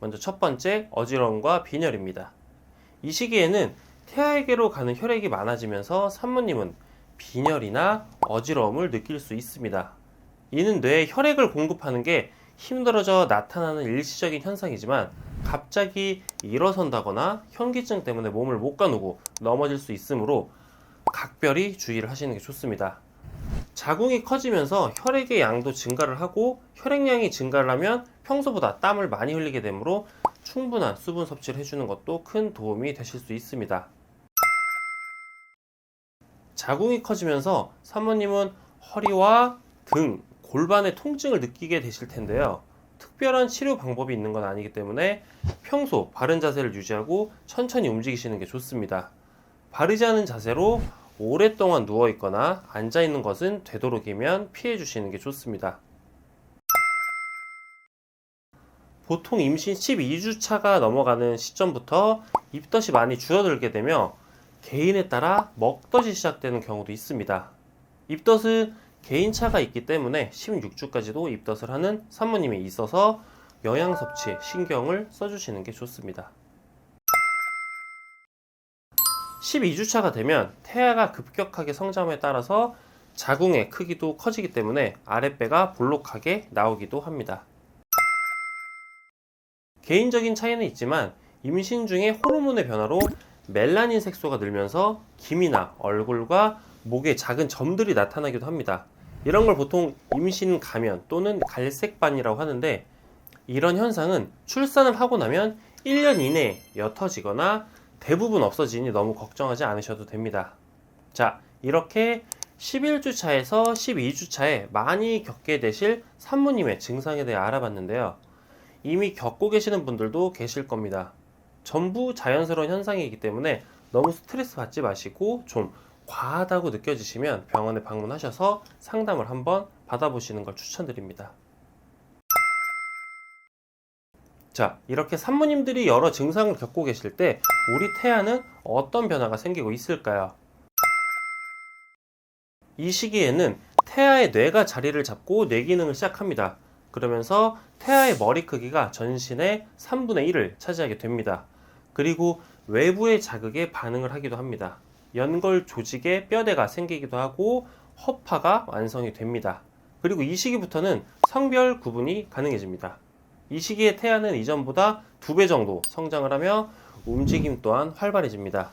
먼저 첫 번째 어지러움과 빈혈입니다. 이 시기에는 태아에게로 가는 혈액이 많아지면서 산모님은 빈혈이나 어지러움을 느낄 수 있습니다. 이는 뇌에 혈액을 공급하는 게 힘들어져 나타나는 일시적인 현상이지만 갑자기 일어선다거나 현기증 때문에 몸을 못 가누고 넘어질 수 있으므로 각별히 주의를 하시는 게 좋습니다. 자궁이 커지면서 혈액의 양도 증가를 하고 혈액량이 증가를 하면 평소보다 땀을 많이 흘리게 되므로 충분한 수분 섭취를 해주는 것도 큰 도움이 되실 수 있습니다. 자궁이 커지면서 사모님은 허리와 등, 골반의 통증을 느끼게 되실 텐데요. 특별한 치료 방법이 있는 건 아니기 때문에 평소 바른 자세를 유지하고 천천히 움직이시는 게 좋습니다. 바르지 않은 자세로 오랫동안 누워 있거나 앉아 있는 것은 되도록이면 피해 주시는 게 좋습니다. 보통 임신 12주 차가 넘어가는 시점부터 입덧이 많이 줄어들게 되며 개인에 따라 먹덧이 시작되는 경우도 있습니다. 입덧은 개인차가 있기 때문에 16주까지도 입덧을 하는 산모님이 있어서 영양 섭취에 신경을 써주시는 게 좋습니다. 12주차가 되면 태아가 급격하게 성장함에 따라서 자궁의 크기도 커지기 때문에 아랫배가 볼록하게 나오기도 합니다. 개인적인 차이는 있지만 임신 중에 호르몬의 변화로 멜라닌 색소가 늘면서 김이나 얼굴과 목에 작은 점들이 나타나기도 합니다. 이런 걸 보통 임신 가면 또는 갈색반이라고 하는데 이런 현상은 출산을 하고 나면 1년 이내에 옅어지거나 대부분 없어지니 너무 걱정하지 않으셔도 됩니다. 자, 이렇게 11주 차에서 12주 차에 많이 겪게 되실 산모님의 증상에 대해 알아봤는데요. 이미 겪고 계시는 분들도 계실 겁니다. 전부 자연스러운 현상이기 때문에 너무 스트레스 받지 마시고 좀 과하다고 느껴지시면 병원에 방문하셔서 상담을 한번 받아보시는 걸 추천드립니다. 자, 이렇게 산모님들이 여러 증상을 겪고 계실 때 우리 태아는 어떤 변화가 생기고 있을까요? 이 시기에는 태아의 뇌가 자리를 잡고 뇌 기능을 시작합니다. 그러면서 태아의 머리 크기가 전신의 3분의 1을 차지하게 됩니다. 그리고 외부의 자극에 반응을 하기도 합니다. 연골 조직에 뼈대가 생기기도 하고 허파가 완성이 됩니다. 그리고 이 시기부터는 성별 구분이 가능해집니다. 이 시기에 태아는 이전보다 두 배 정도 성장을 하며 움직임 또한 활발해집니다.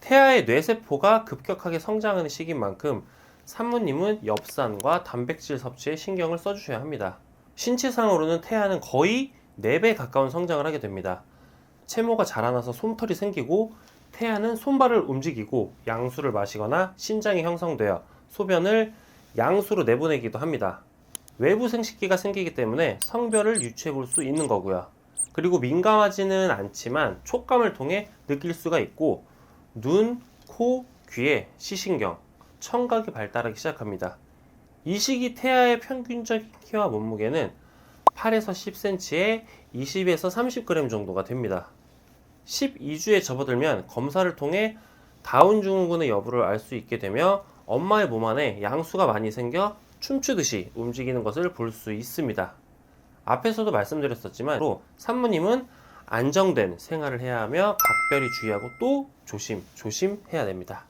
태아의 뇌세포가 급격하게 성장하는 시기인 만큼 산모님은 엽산과 단백질 섭취에 신경을 써주셔야 합니다. 신체상으로는 태아는 거의 4배 가까운 성장을 하게 됩니다. 채모가 자라나서 솜털이 생기고 태아는 손발을 움직이고 양수를 마시거나 신장이 형성되어 소변을 양수로 내보내기도 합니다. 외부 생식기가 생기기 때문에 성별을 유추해 볼 수 있는 거고요. 그리고 민감하지는 않지만 촉감을 통해 느낄 수가 있고 눈, 코, 귀에 시신경, 청각이 발달하기 시작합니다. 이 시기 태아의 평균적인 키와 몸무게는 8에서 10cm에 20에서 30g 정도가 됩니다. 12주에 접어들면 검사를 통해 다운 증후군의 여부를 알 수 있게 되며 엄마의 몸 안에 양수가 많이 생겨 춤추듯이 움직이는 것을 볼 수 있습니다. 앞에서도 말씀드렸었지만 산모님은 안정된 생활을 해야 하며 각별히 주의하고 또 조심 조심 해야 됩니다.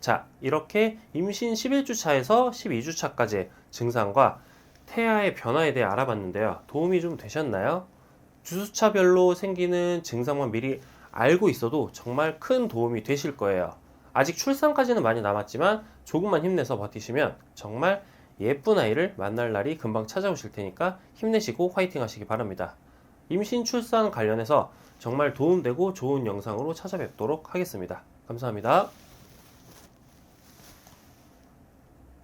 자, 이렇게 임신 11주 차에서 12주 차까지의 증상과 태아의 변화에 대해 알아봤는데요. 도움이 좀 되셨나요? 주수차별로 생기는 증상만 미리 알고 있어도 정말 큰 도움이 되실 거예요. 아직 출산까지는 많이 남았지만 조금만 힘내서 버티시면 정말 예쁜 아이를 만날 날이 금방 찾아오실 테니까 힘내시고 화이팅 하시기 바랍니다. 임신 출산 관련해서 정말 도움되고 좋은 영상으로 찾아뵙도록 하겠습니다. 감사합니다.